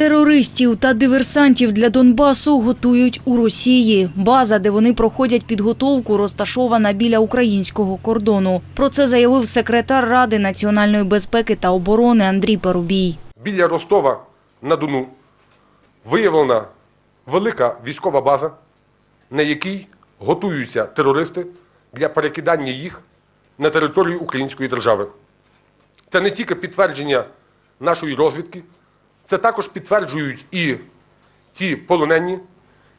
Терористів та диверсантів для Донбасу готують у Росії. База, де вони проходять підготовку, розташована біля українського кордону. Про це заявив секретар Ради національної безпеки та оборони Андрій Парубій. Біля Ростова на Дону виявлена велика військова база, на якій готуються терористи для перекидання їх на територію Української держави. Це не тільки підтвердження нашої розвідки, це також підтверджують і ті полонені,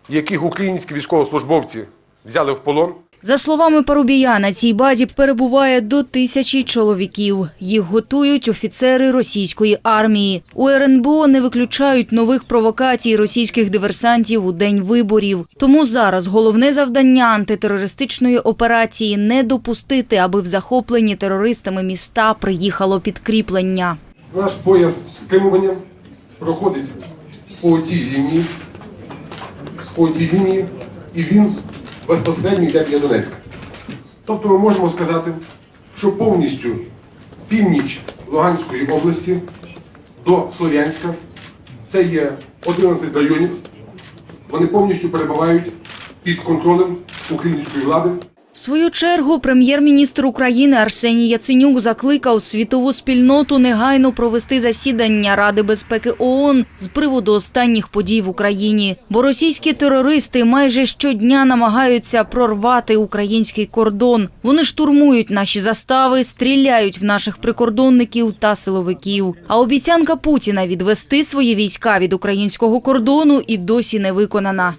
яких українські військовослужбовці взяли в полон. За словами Парубія, на цій базі перебуває до тисячі чоловіків. Їх готують офіцери російської армії. У РНБО не виключають нових провокацій російських диверсантів у день виборів. Тому зараз головне завдання антитерористичної операції не допустити, аби в захоплені терористами міста приїхало підкріплення. Наш пояс стримування проходить по цій лінії, по цій лінії, і він безпосередньо йде для Донецька. Тобто ми можемо сказати, що повністю північ Луганської області до Слов'янська, це є 11 районів, вони повністю перебувають під контролем української влади. В свою чергу прем'єр-міністр України Арсеній Яценюк закликав світову спільноту негайно провести засідання Ради безпеки ООН з приводу останніх подій в Україні. Бо російські терористи майже щодня намагаються прорвати український кордон. Вони штурмують наші застави, стріляють в наших прикордонників та силовиків. А обіцянка Путіна відвести свої війська від українського кордону і досі не виконана.